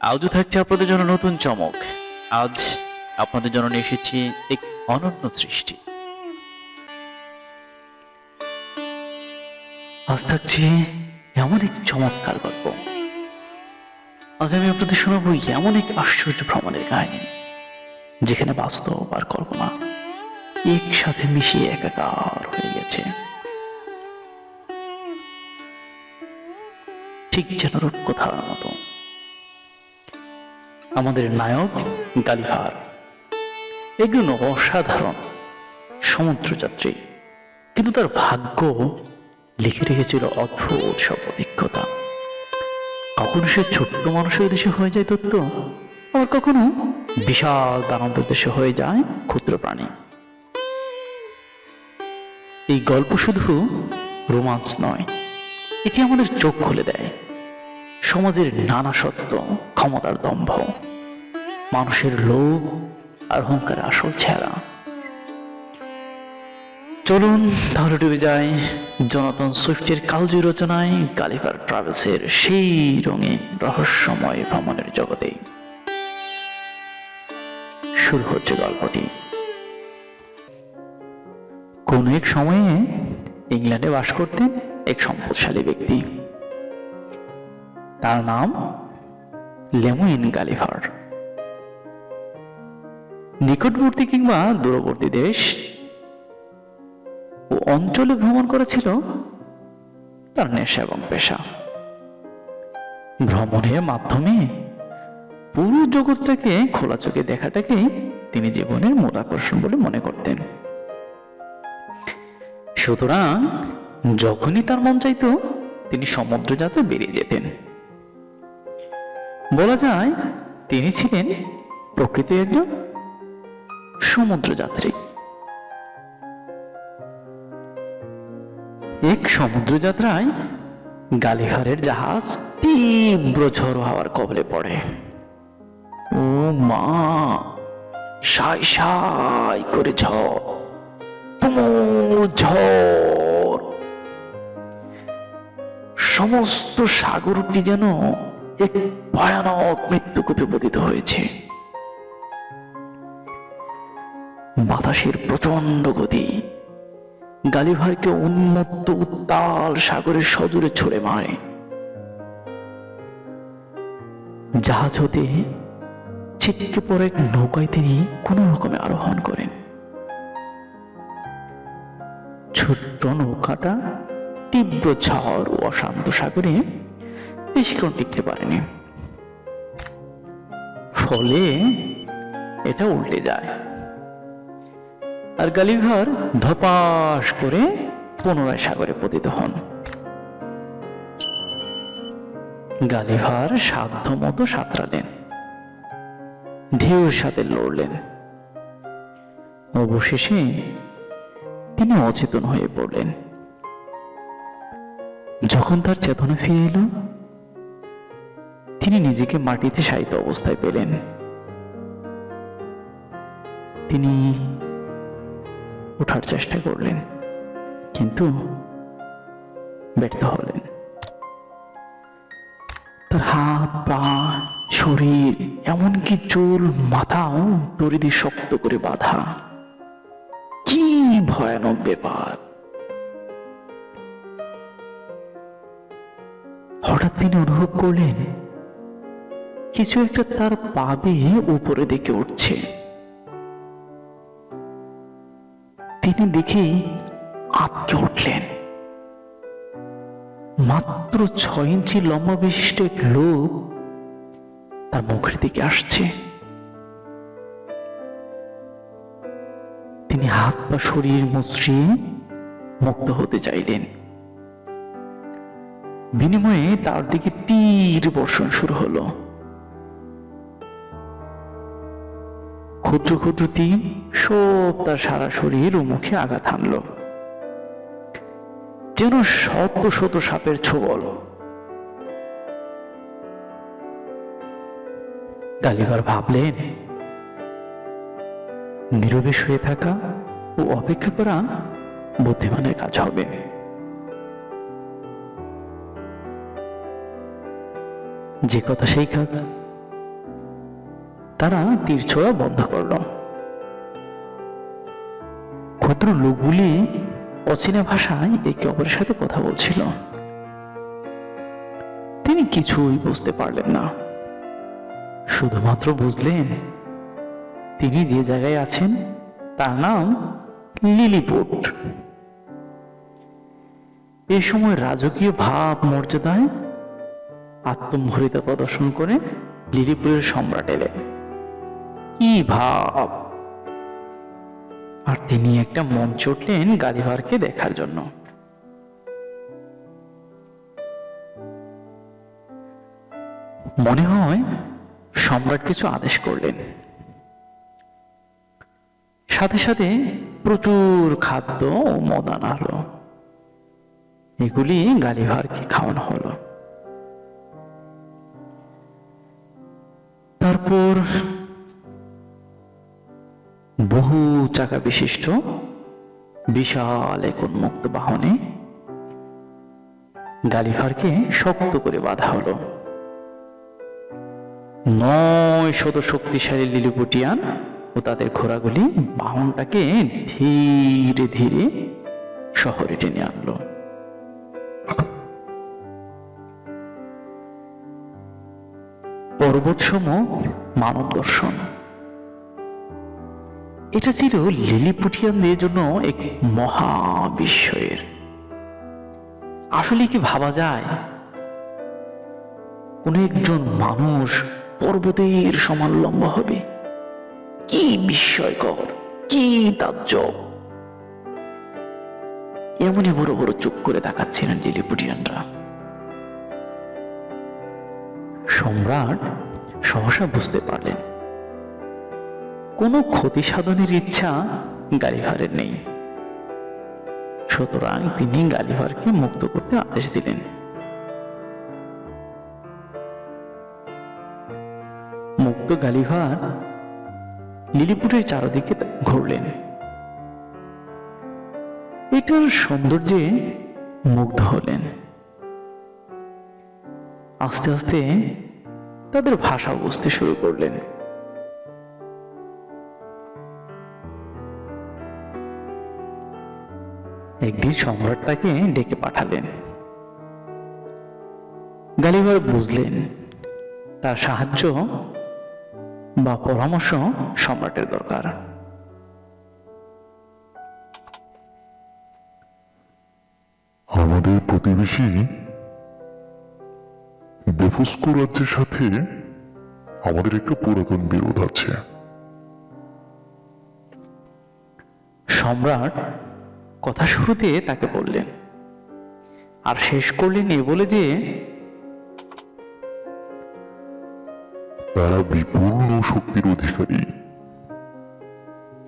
আজও থাকছে আপনাদের জন্য নতুন চমক। আজ আপনাদের জন্য নিয়ে এসেছি এক অনন্য সৃষ্টি। আজ থাকছে এমন এক চমৎকার গল্প। আজ আমি আপনাদের শোনাবো এমন এক আশ্চর্য ভ্রমণের কাহিনী, যেখানে বাস্তব আর কল্পনা একসাথে মিশিয়ে একাকার হয়ে গেছে। ঠিক যেন রূপকথার মতো। আমাদের নায়ক গালিহার। একজন অসাধারণ, সমুদ্রযাত্রী। কিন্তু তার ভাগ্য লিখে রেখেছিল অদ্ভুত সব অভিজ্ঞতা। কখনো সে ছোট্ট মানুষের দেশে হয়ে যায় দত্ত আবার কখনো বিশাল দানবের দেশে হয়ে যায় ক্ষুদ্র প্রাণী। এই গল্প শুধু রোমান্স নয়, এটি আমাদের চোখ খুলে দেয়। সমাজের নানা সত্য, ক্ষমতার দম্ভ, মানুষের লোভ আর অহংকার আসল ছেঁড়া। চলুন, তাহলে ডুবে যাই জনাতন সুইফটের কালজয়ী রচনায় গালিভার ট্রাভেলসের সেই রঙিন রহস্যময় ভ্রমণের জগতে। শুরু হচ্ছে গল্পটি। কোন এক সময়ে ইংল্যান্ডে বাস করতেন এক সম্পদশালী ব্যক্তি। তার নাম লেমুইন গালিভার। নিকটবর্তী কিংবা দূরবর্তী দেশ ও অঞ্চলে ভ্রমণ করেছিল তার নেশা এবং পেশা। ভ্রমণের মাধ্যমে পুরো জগৎটাকে খোলা চোখে দেখাটাকেই তিনি জীবনের মূল আকর্ষণ বলে মনে করতেন। সুতরাং যখনই তার মন চাইতো, তিনি সমুদ্র যাতে বেরিয়ে যেতেন। বলা যায় তিনি ছিলেন প্রকৃতির একজন সমুদ্রযাত্রী। এক সমুদ্রযাত্রায় গালিহারের জাহাজ তীব্র ঝড়ো হওয়ার কবলে পড়ে। ও মা, সাই সাই করে তুমুল ঝড়। সমস্ত সাগরটি যেন এক ভয়ানক মৃত্যুকূপে পতিত হয়েছে। বাতাসের প্রচণ্ড গতি গালিভারকে উন্মত্ত উত্তাল সাগরের সজোরে ছড়ে মারে। জাহাজ হতে ছিটকে পড়ে এক নৌকায় তিনি কোন রকমে আরোহণ করেন। ছোট্ট নৌকাটা তীব্র ঝড় ও অশান্ত সাগরে বেশিক্ষণ টিকতে পারেনি। ফলে এটা উল্টে যায়। আর গালিভার ধপাস করে পুনরায় সাগরে পতিত হন। গালিভার সাধ্য মতো সাঁতরালেন। ঢেউয়ের সাথে লড়লেন। অবশেষে তিনি অচেতন হয়ে পড়লেন। যখন তার চেতনা ফিরে এলো তিনি নিজেকে মাটিতে শায়িত অবস্থায় পেলেন। তিনি ওঠার চেষ্টা করলেন, কিন্তু ব্যর্থ হলেন। তার হাত, পা, শরীর, এমনকি চুল মাথাও দড়ি শক্ত করে বাঁধা। কি ভয়ানক ব্যাপার! হঠাৎ তিনি অনুভব করলেন কিছু একটা তার পাবে উপরে দিকে উঠছে। তিনি দেখে আটকে উঠলেন। মাত্র ছয় ইঞ্চি লম্বা বিশিষ্ট এক লোক তার মুখের দিকে আসছে। তিনি হাত পা শরীর মুচড়িয়ে মুক্ত হতে চাইলেন। বিনিময়ে তার দিকে তীর বর্ষণ শুরু হলো। ক্ষুদ্র ক্ষুদ্র তীর সব তার সারা শরীর ও মুখে আঘাত হানল। যেন শত শত সাপের ছোবল গালিভার ভাবলেন, নীরবে শুয়ে থাকা ও অপেক্ষা করা বুদ্ধিমানের কাজ হবে। যে কথা সেই কাজ তারা তীর ছোড়া বন্ধ করল। ক্ষুদ্র লোকগুলি অচেনা ভাষায় একে অপরের সাথে কথা বলছিল। তিনি কিছুই বুঝতে পারলেন না। শুধুমাত্র বুঝলেন, তিনি যে জায়গায় আছেন, তার নাম লিলিপুট। এ সময় রাজকীয় ভাব, মর্যাদায় আত্মমহরিতা প্রদর্শন করে লিলিপুরের সম্রাট এলেন। কি ভাব? আর তিনি একটা মঞ্চ উঠলেন গালিভারকে দেখার জন্য। মনে হয় সম্রাট কিছু আদেশ করলেন। সাথে সাথে প্রচুর খাদ্য ও মদ আনা এগুলি গালিভারকে খাওয়ানো হলো। তারপর বহু চাকা বিশিষ্ট, বিশাল এক উন্মুক্ত বাহনে গালিভারকে শক্ত করে বাঁধা হলো। নয় শত শক্তিশালী লিলিপুটিয়ান ও তাদের ঘোড়াগুলি বাহনটাকে ধীরে ধীরে শহরে টেনে আনলো। পর্বতসম মানব দর্শন এটা ছিল লিলিপুটিয়ানদের জন্য এক মহা বিস্ময়ের আসলে কি ভাবা যায়? কোন একজন মানুষ পর্বতের সমান লম্বা হবে? কি বিস্ময়কর, কি তাজ্জব এমনই বড় বড় চুপ করে তাকাচ্ছিলেন লিলিপুটিয়ানরা। সম্রাট সহসা বুঝতে পারলেন কোনো ক্ষতি সাধনের ইচ্ছা গালিভারের নেই। সুতরাং তিনি গালিভারকে মুক্ত করতে আদেশ দিলেন। মুক্ত গালিভার লিলিপুরের চারদিকে ঘুরলেন। এটার সৌন্দর্যে মুগ্ধ হলেন। আস্তে আস্তে তাদের ভাষা বুঝতে শুরু করলেন। একদিন সম্রাট তাকে ডেকে পাঠালেন। গালিভার বুঝলেন তার সাহায্য বা পরামর্শ সম্রাটের দরকার। আমাদের প্রতিবেশী বেফুস্কো রাজ্যের সাথে আমাদের একটা পুরাতন বিরোধ আছে। সম্রাট কথা শুরুতে তাকে বললেন, আর শেষ করলেন এ বলে যে, তারা বিপুল নৌশক্তির অধিকারী।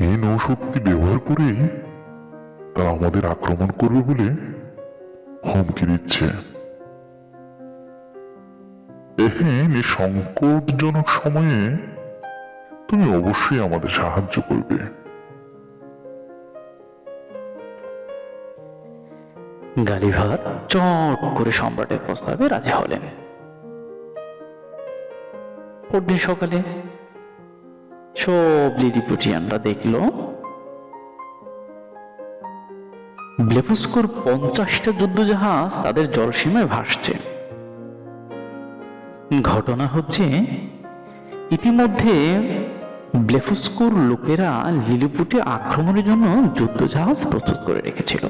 এই নৌশক্তি ব্যবহার করে তারা আমাদের আক্রমণ করবে বলে হুমকি দিচ্ছে। এহেন সংকটজনক সময়ে তুমি অবশ্যই আমাদের সাহায্য করবে। গালিভার চট করে সম্রাটের প্রস্তাবে রাজি হলেন। পরদিন সকালে সব লিলিপুটিয়ানরা দেখল, ব্লেফুস্কোর পঞ্চাশটা যুদ্ধজাহাজ তাদের জলসীমায় ভাসছে। ঘটনা হচ্ছে, ইতিমধ্যে ব্লেফুস্কোর লোকেরা লিলিপুটে আক্রমণের জন্য যুদ্ধজাহাজ প্রস্তুত করে রেখেছিল।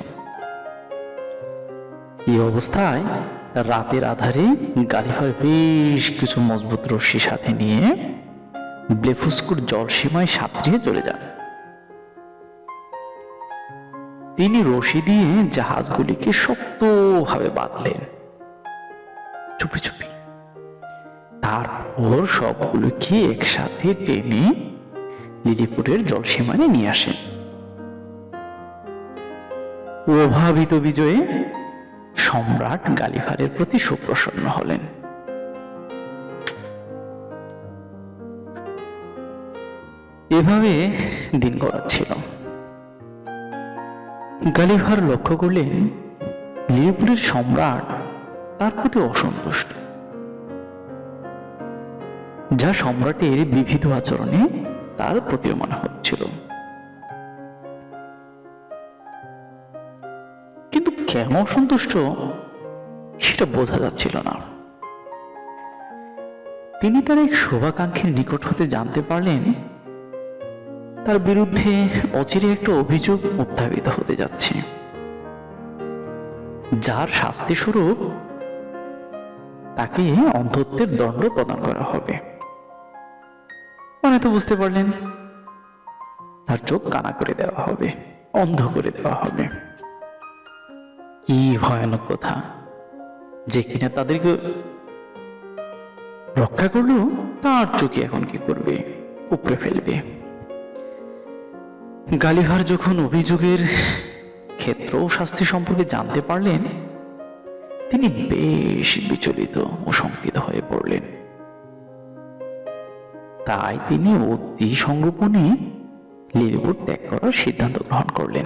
এই অবস্থায় রাতের আধারে গালিভার বেশ কিছু মজবুত রশ্মি সাথে নিয়ে ব্লেফুস্কুর জলসীমায় সাঁতরিয়ে চলে যান। তিনি রশি দিয়ে জাহাজগুলিকে শক্তভাবে বাঁধলেন। চুপি চুপি। তারপর সবগুলোকে একসাথে টেনে লিলিপুরের জলসীমায় নিয়ে আসেন। প্রভাবিত বিজয়ে সম্রাট গালিভারের প্রতি সুপ্রসন্ন হলেন। এভাবে দিন গড়াচ্ছিল। গালিভার লক্ষ্য করলেন লিলিপুরের সম্রাট তার প্রতি অসন্তুষ্ট। যা সম্রাটের বিবিধ আচরণে তার প্রতীয়মান হচ্ছিল। কেন অসন্তুষ্ট সেটা বোঝা যাচ্ছিল না। তিনি তার এক শুভাকাঙ্ক্ষীর নিকট হতে জানতে পারলেন, তার বিরুদ্ধে অচিরে একটা অভিযোগ উত্থাপিত হতে যাচ্ছে। যার শাস্তি স্বরূপ তাকে অন্ধত্বের দণ্ড প্রদান করা হবে। মানে তো বুঝতে পারলেন, তার চোখ কানা করে দেওয়া হবে, অন্ধ করে দেওয়া হবে। কি ভয়ানক কথা। যে কিনা তাদেরকে রক্ষা করল, তার চোখে এখন কি করবে? উপড়ে ফেলবে। গালিভার যখন অভিযোগের ক্ষেত্র শাস্তি সম্পর্কে জানতে পারলেন, তিনি বেশ বিচলিত ও শঙ্কিত হয়ে পড়লেন। তাই তিনি অতি সংগোপনে লিলিপুর ত্যাগ করার সিদ্ধান্ত গ্রহণ করলেন।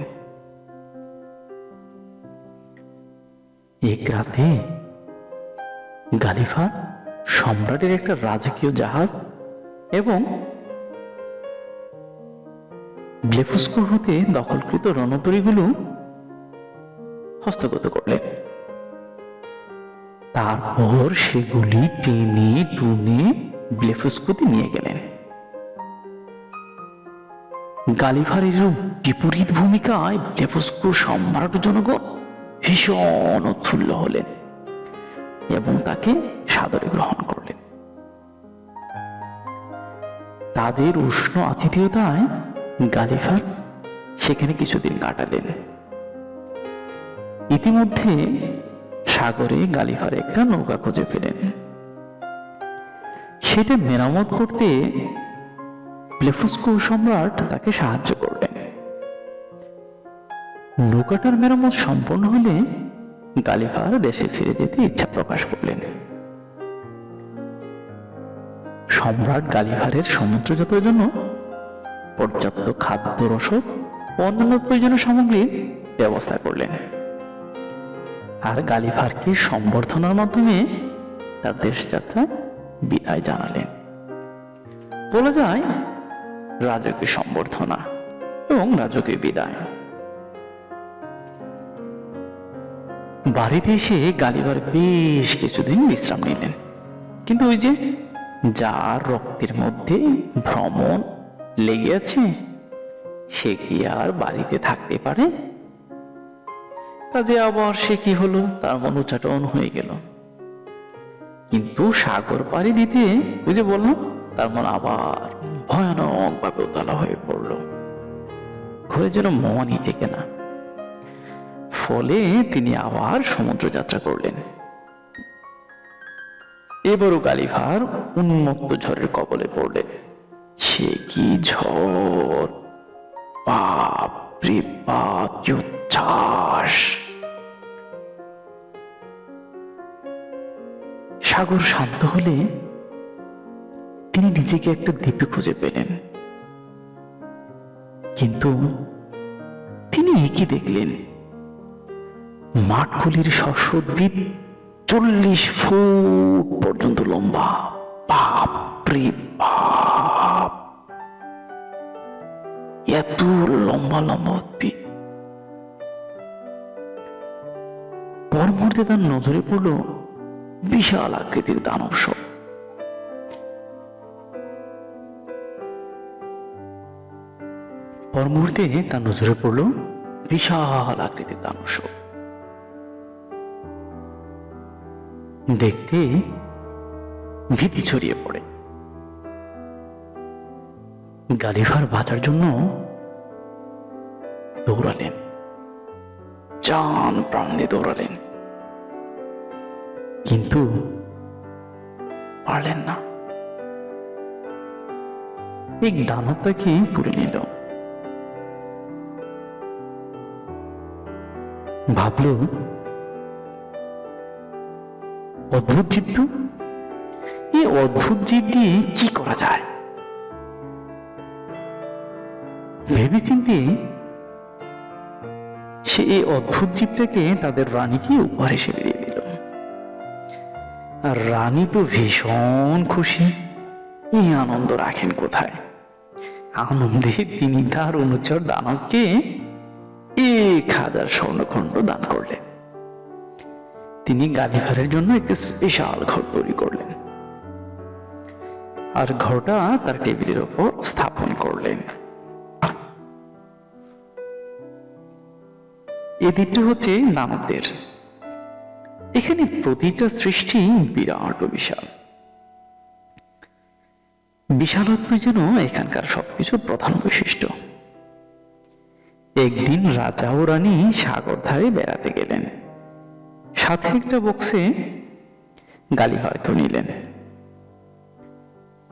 এক রাতে গালিফা সম্রাটের একটা রাজকীয় জাহাজ এবং ব্লেফুস্কো হতে দখলকৃত রণতরীগুলো হস্তগত করলেন। তারপর সেগুলি টেনে টুনে ব্লেফুস্কোতে নিয়ে গেলেন। গালিভারের বিপরীত ভূমিকায় ব্লেফুস্কো সম্রাট জনগণ ভীষণ উৎফুল্ল হলেন এবং তাকে সাদরে গ্রহণ করলেন। তাদের উষ্ণ আতিথেয়তায় গালিফার সেখানে কিছুদিন কাটালেন। ইতিমধ্যে সাগরে গালিফার একটা নৌকা খুঁজে পেলেন। সেটা মেরামত করতে প্লেফুস্কো সম্রাট তাকে সাহায্য করলেন। নৌকাটার মেরামত সম্পন্ন হলে গালিফার দেশে ফিরে যেতে ইচ্ছা প্রকাশ করলেন। সম্রাট গালিভারের সমুদ্র যাত্রার জন্য পর্যাপ্ত খাদ্য রসদ ও অন্যান্য প্রয়োজনীয় সামগ্রীর ব্যবস্থা করলেন। আর গালিভারকে সম্বর্ধনার মাধ্যমে তার দেশ যাত্রায় বিদায় জানালেন। বলা যায়, রাজকীয় সম্বর্ধনা এবং রাজকীয় বিদায়। বাড়িতে এসে গালিবার বেশ কিছুদিন বিশ্রাম নিলেন। কিন্তু ওই যে যার রক্তের মধ্যে ভ্রমণ লেগে আছে, সে কি আর বাড়িতে থাকতে পারে? কাজে আবার সে কি হলো? তার মন উচ্চাটন হয়ে গেল। কিন্তু সাগর পাড়ি দিতে ওই যে বললাম তার মন আবার ভয়ানক ভাবে উতলা হয়ে পড়ল। ঘরে যেন মনই টেকে না। ফলে তিনি আবার সমুদ্র যাত্রা করলেন। এবারও গালিভার উন্মুক্ত ঝড়ের কবলে পড়লে। সে কি ঝড়? বাপ সাগর শান্ত হলে তিনি নিজেকে একটা দ্বীপে খুঁজে পেলেন। কিন্তু তিনি একই দেখলেন? মাঠগুলির শস্যোদ্ভিদ চল্লিশ ফুট পর্যন্ত লম্বা। এত লম্বা লম্বা উদ্ভিদ। পর মুহূর্তে তার নজরে পড়ল বিশাল আকৃতির দানব সব। পর মুহূর্তে তার নজরে পড়ল বিশাল আকৃতির দানব সব। দেখতে ভীতি ছড়িয়ে পড়ে। গালিভার বাঁচার জন্য দৌড়ালেন। চান প্রাণ দিয়ে দৌড়ালেন। কিন্তু পারলেন না। এক তাকে তুলে নিল। ভাবলো অদ্ভুত জীব তো এই অদ্ভুত জীব দিয়ে কি করা যায়? ভেবে চিন্তে সে এই অদ্ভুত জীবটাকে তাদের রানীকে উপহার হিসেবে দিয়ে দিল। আর রানী তো ভীষণ খুশি। এই আনন্দ রাখেন কোথায়? আনন্দে তিনি তার অনুচর দানবকে এক হাজার স্বর্ণখণ্ড দান করলেন। তিনি গালিভারের জন্য একটি স্পেশাল ঘর তৈরি করলেন। আর ঘরটা তার টেবিলের ওপর স্থাপন করলেন। এই দ্বীপটি হচ্ছে দানবদের এখানে প্রতিটা সৃষ্টি বিরাট বিশাল। বিশালত্ব যেন এখানকার সবকিছুর প্রধান বৈশিষ্ট্য। একদিন রাজা ও রানী সাগর ধারে বেড়াতে গেলেন। সাথে একটা বক্সে গালিভারকেও নিলেন।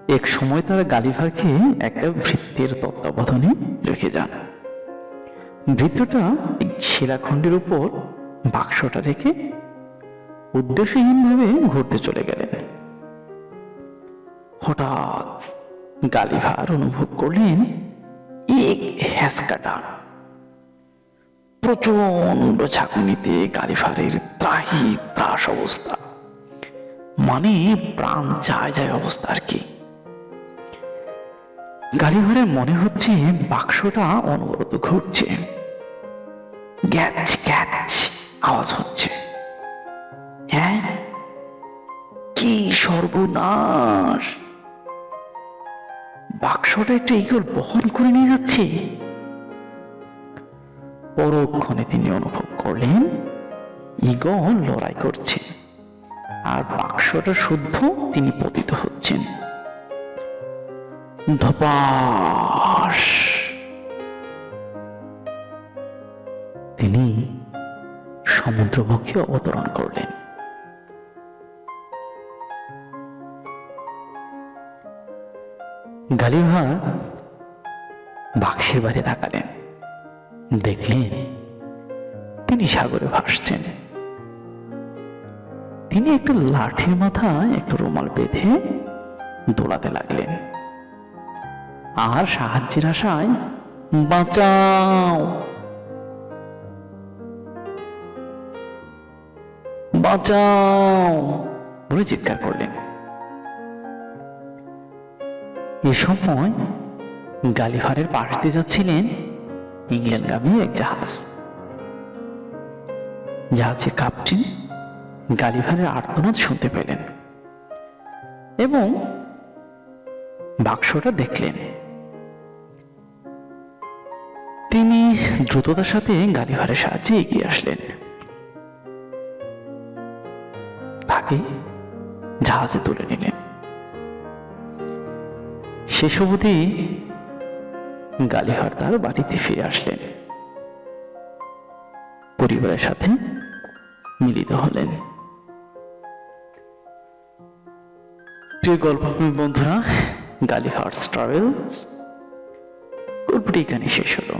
এক সময় তারা গালিভারকে একটা ভৃত্যের তত্ত্বাবধানে রেখে যান। ভৃত্যটা শিলাখণ্ডের উপর বাক্সটা রেখে উদ্দেশ্যহীনভাবে ঘুরতে চলে গেলেন। হঠাৎ গালিভার অনুভব করলেন এক হ্যাসকাটা প্রচণ্ড ঝাঁকুনিতে গালিভারের ত্রাহি ত্রাস অবস্থা। মানে প্রাণ যায় যায় অবস্থা আর কি। গালিভারের মনে হচ্ছে বাক্সটা অনবরত ঘুরছে। গ্যাচ গ্যাচ আওয়াজ হচ্ছে। হ্যাঁ? কি সর্বনাশ! বাক্সটা একটা ইগল বহন করে নিয়ে যাচ্ছে। পরক্ষণে তিনি অনুভব করলেন ইগল লড়াই করছে। আর বাক্সটা শুদ্ধ তিনি পতিত হচ্ছেন। ধপাস! তিনি সমুদ্রবক্ষে অবতরণ করলেন। গালিভার বাক্সের বাইরে তাকালেন। দেখলেন তিনি সাগরে ভাসছেন। তিনি একটা লাঠির মাথায় একটা রুমাল বেঁধে দোলাতে লাগলেন। আর সাহায্যের আশায়, বাঁচাও! বাঁচাও! বলে চিৎকার করলেন। এ সময় গালিভারের পাশ দিয়ে যাচ্ছিলেন ইংল্যান্ডগামী এক জাহাজ। জাহাজের কাপটিন গালিভারের আর্তনাদ শুনতে পেলেন এবং বাক্সটা দেখলেন। তিনি দ্রুততার সাথে গালিভারের সাহায্যে এগিয়ে আসলেন। তাকে জাহাজে তুলে নিলেন। শেষ অবধি গালিহার তার বাড়িতে ফিরে আসলেন। পরিবারের সাথে মিলিত হলেন। প্রিয় গল্পপ্রেমী বন্ধুরা গালি হার্টস ট্রাভেলস গল্পটি এখানে শেষ হলো।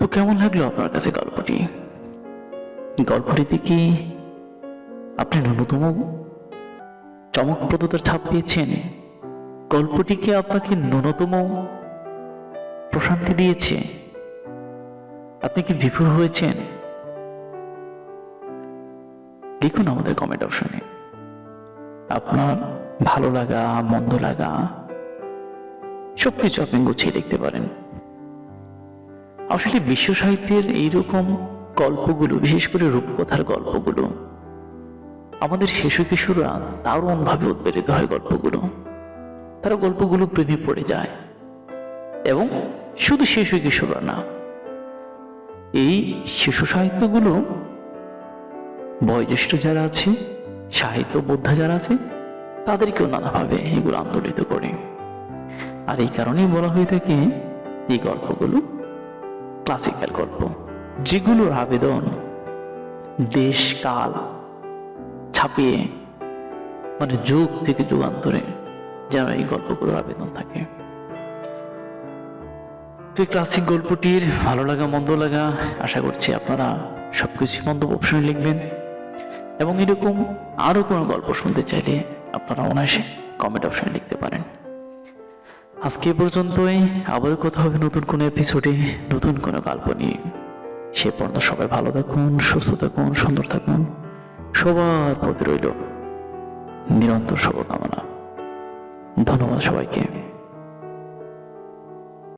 তো কেমন লাগল আপনার কাছে গল্পটি? গল্পটিতে কি আপনি ন্যূনতম চমকপ্রদতার ছাপ পেয়েছেন গল্পটি কি আপনাকে ন্যূনতম প্রশান্তি দিয়েছে। আপনি কি বিভোর হয়েছেন? লিখুন আমাদের কমেন্ট অপশনে আপনার ভালো লাগা, মন্দ লাগা, সবকিছু আপনি গুছিয়ে লিখতে পারেন। আসলে বিশ্ব সাহিত্যের এইরকম গল্পগুলো, বিশেষ করে রূপকথার গল্পগুলো, আমাদের শিশু কিশোররা দারুণ ভাবে উদ্বেলিত হয় গল্পগুলো। তারা গল্পগুলো প্রেমে পড়ে যায়। এবং শুধু শিশু কিশোররা না, এই শিশু সাহিত্যগুলো বয়োজ্যেষ্ঠ যারা আছে, সাহিত্য বোদ্ধা যারা আছে, তাদেরকেও নানাভাবে এগুলো আন্দোলিত করে। আর এই কারণেই বলা হয়ে থাকে, এই গল্পগুলো ক্লাসিক্যাল গল্প, যেগুলোর আবেদন দেশ কাল ছাপিয়ে মানে যুগ থেকে যুগান্তরে যেন এই গল্পগুলোর আবেদন থাকে। তো এই ক্লাসিক গল্পটির ভালো লাগা, মন্দ লাগা, আশা করছি আপনারা সবকিছু মন্তব্য অপশনে লিখবেন। এবং এরকম আরও কোনো গল্প শুনতে চাইলে আপনারা অনায়াসে কমেন্ট অপশনে লিখতে পারেন। আজকে পর্যন্তই। আবার কথা হবে নতুন কোনো এপিসোডে নতুন কোনো গল্প নিয়ে। সে পর্যন্ত সবাই ভালো থাকুন, সুস্থ থাকুন, সুন্দর থাকুন। সবার প্রতি রইল নিরন্তর শুভকামনা। ধন্যবাদ সবাইকে।